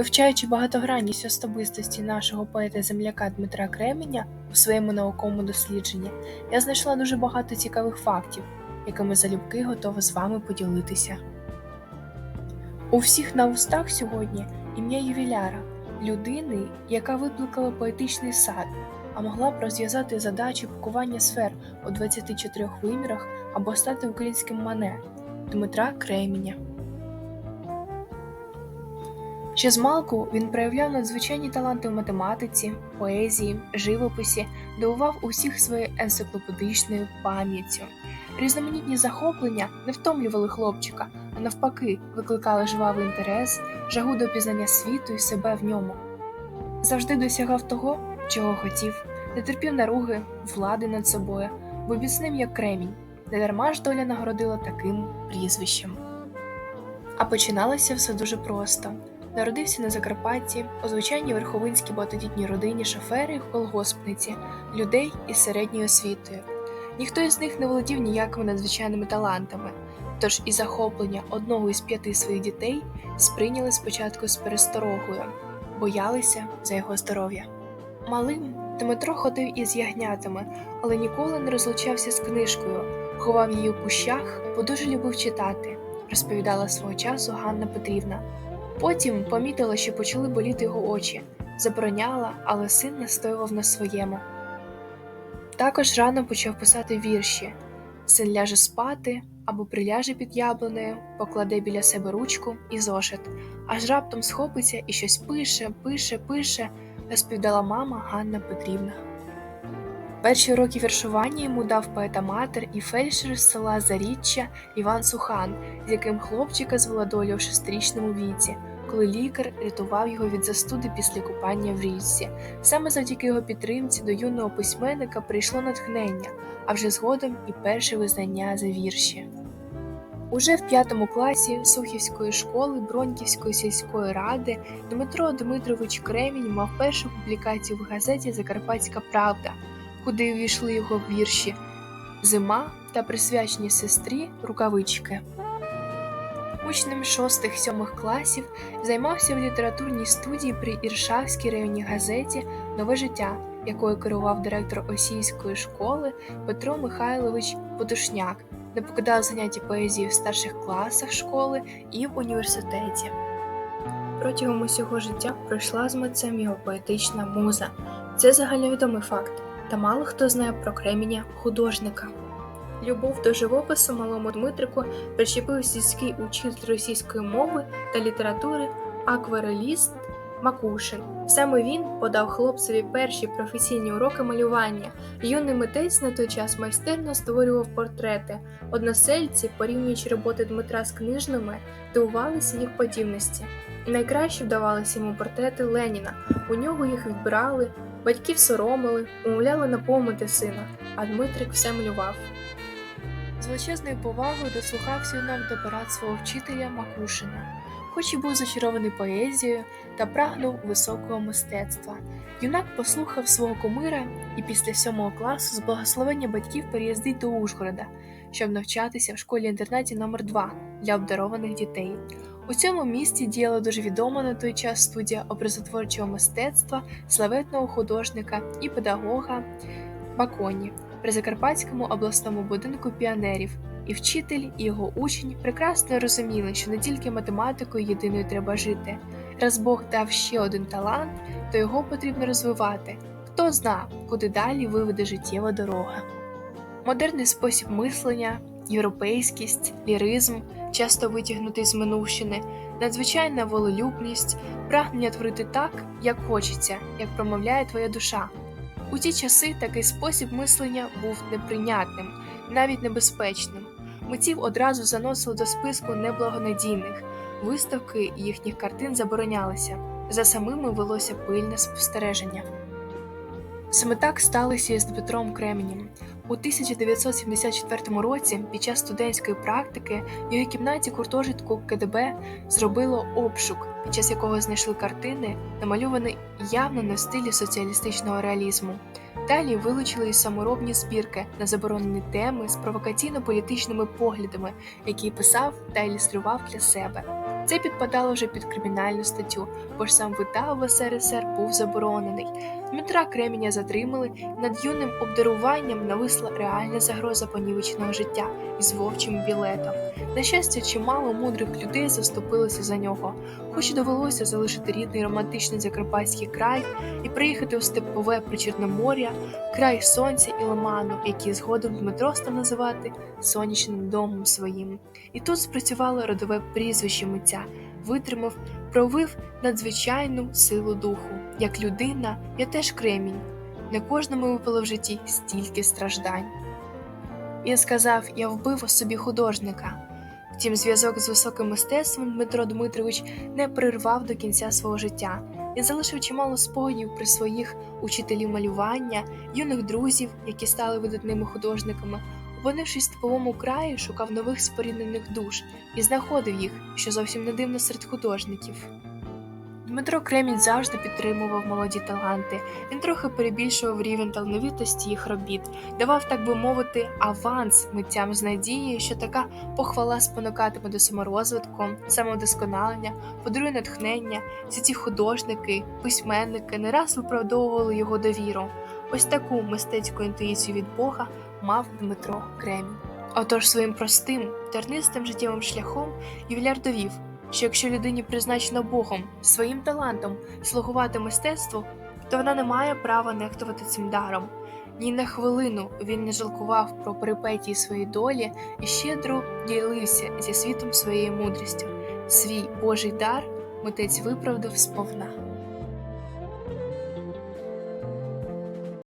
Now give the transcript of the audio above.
Вивчаючи багатогранність особистості нашого поета-земляка Дмитра Кременя у своєму науковому дослідженні, я знайшла дуже багато цікавих фактів, якими залюбки готова з вами поділитися. У всіх на устах сьогодні ім'я ювіляра, людини, яка викликала поетичний сад, а могла б розв'язати задачі пакування сфер у 24 вимірах або стати українським мане Дмитра Кременя. Ще змалку він проявляв надзвичайні таланти в математиці, поезії, живописі, дивував усіх своєю енциклопедичною пам'яттю. Різноманітні захоплення не втомлювали хлопчика, а навпаки, викликали жвавий інтерес, жагу до пізнання світу і себе в ньому. Завжди досягав того, чого хотів, не терпів наруги, влади над собою, був міцним як кремінь, недарма ж доля нагородила таким прізвищем. А починалося все дуже просто. Народився на Закарпатті у звичайній верховинській багатодітній родині шофери і колгоспниці, людей із середньою освітою. Ніхто із них не володів ніякими надзвичайними талантами, тож і захоплення одного із п'яти своїх дітей сприйняли спочатку з пересторогою, боялися за його здоров'я. Малим Дмитро ходив із ягнятами, але ніколи не розлучався з книжкою, ховав її у кущах, бо дуже любив читати, розповідала свого часу Ганна Петрівна. Потім помітила, що почали боліти його очі, забороняла, але син настоював на своєму. Також рано почав писати вірші син ляже спати або приляже під яблунею, покладе біля себе ручку і зошит, аж раптом схопиться і щось пише, пише, пише, розповідала мама Ганна Петрівна. Перші уроки віршування йому дав поета-матер і фельдшер з села Заріччя Іван Сухан, з яким хлопчика звела доля у шестирічному віці, коли лікар рятував його від застуди після купання в річці. Саме завдяки його підтримці до юного письменника прийшло натхнення, а вже згодом і перше визнання за вірші. Уже в п'ятому класі Сухівської школи Броньківської сільської ради Дмитро Дмитрович Кремінь мав першу публікацію в газеті Закарпатська Правда, куди увійшли його вірші Зима та присвячені сестрі рукавички. Учнем 6-7 класів займався в літературній студії при Іршавській районній газеті Нове життя, якою керував директор Осійської школи Петро Михайлович Подушняк, де покидав заняття поезії в старших класах школи і в університеті. Протягом усього життя пройшла з митцем його поетична муза. Це загальновідомий факт, та мало хто знає про креміння художника. Любов до живопису малому Дмитрику прищепив сільський учитель російської мови та літератури аквареліст Макушин. Саме він подав хлопцеві перші професійні уроки малювання. Юний митець на той час майстерно створював портрети. Односельці, порівнюючи роботи Дмитра з книжними, дивувалися їх подібності. Найкраще вдавалися йому портрети Леніна. У нього їх відбирали, батьків соромили, умовляли напомити сина, а Дмитрик все малював. Величезною повагою дослухався юнак до порад свого вчителя Макушина, хоч і був зачарований поезією та прагнув високого мистецтва. Юнак послухав свого кумира і після сьомого класу з благословення батьків переїздить до Ужгорода, щоб навчатися в школі-інтернаті номер 2 для обдарованих дітей. У цьому місті діяла дуже відома на той час студія образотворчого мистецтва, славетного художника і педагога Баконі при Закарпатському обласному будинку піонерів, і вчитель, і його учень прекрасно розуміли, що не тільки математикою єдиною треба жити. Раз Бог дав ще один талант, то його потрібно розвивати. Хто зна, куди далі виведе життєва дорога. Модерний спосіб мислення, європейськість, ліризм, часто витягнутий з минувщини, надзвичайна волелюбність, прагнення творити так, як хочеться, як промовляє твоя душа. У ті часи такий спосіб мислення був неприйнятним, навіть небезпечним. Митців одразу заносили до списку неблагонадійних, виставки їхніх картин заборонялися, за самими велося пильне спостереження. Саме так сталося і з Дмитром Кременем. У 1974 році, під час студентської практики, в його кімнаті гуртожитку КДБ зробило обшук, під час якого знайшли картини, намальовані явно не в стилі соціалістичного реалізму. Далі вилучили й саморобні збірки на заборонені теми з провокаційно-політичними поглядами, які писав та ілюстрував для себе. Це підпадало вже під кримінальну статтю, бо ж сам витав в СРСР був заборонений. Дмитра Креміня затримали, над юним обдаруванням нависла реальна загроза понівеченого життя із вовчим білетом. На щастя, чимало мудрих людей заступилося за нього, хоч довелося залишити рідний романтичний закарпатський край і приїхати у степове причорномор'я, край сонця і лиману, який згодом Дмитро став називати сонячним домом своїм. І тут спрацювало родове прізвище митця, витримав, провив надзвичайну силу духу. Як людина, я теж кремінь. Не кожному випало в житті стільки страждань. Він сказав: Я вбив собі художника. Втім, зв'язок з високим мистецтвом Дмитро Дмитрович не прервав до кінця свого життя. Він залишив чимало спогадів при своїх учителів малювання, юних друзів, які стали видатними художниками. Опинившись в типовому краї, шукав нових споріднених душ і знаходив їх, що зовсім не дивно серед художників. Дмитро Кремінь завжди підтримував молоді таланти. Він трохи перебільшував рівень талановитості їх робіт, давав, так би мовити, аванс митцям з надією, що така похвала спонукатиме до саморозвитку, самовдосконалення, подарує натхнення. Всі ці художники, письменники не раз виправдовували його довіру. Ось таку мистецьку інтуїцію від Бога мав Дмитро Кремінь. Отож своїм простим, тернистим життєвим шляхом ювіляр довів, що якщо людині призначено Богом своїм талантом слугувати мистецтву, то вона не має права нехтувати цим даром. Ні на хвилину він не жалкував про перипетії своєї долі і щедро ділився зі світом своєю мудрістю. Свій Божий дар митець виправдав сповна.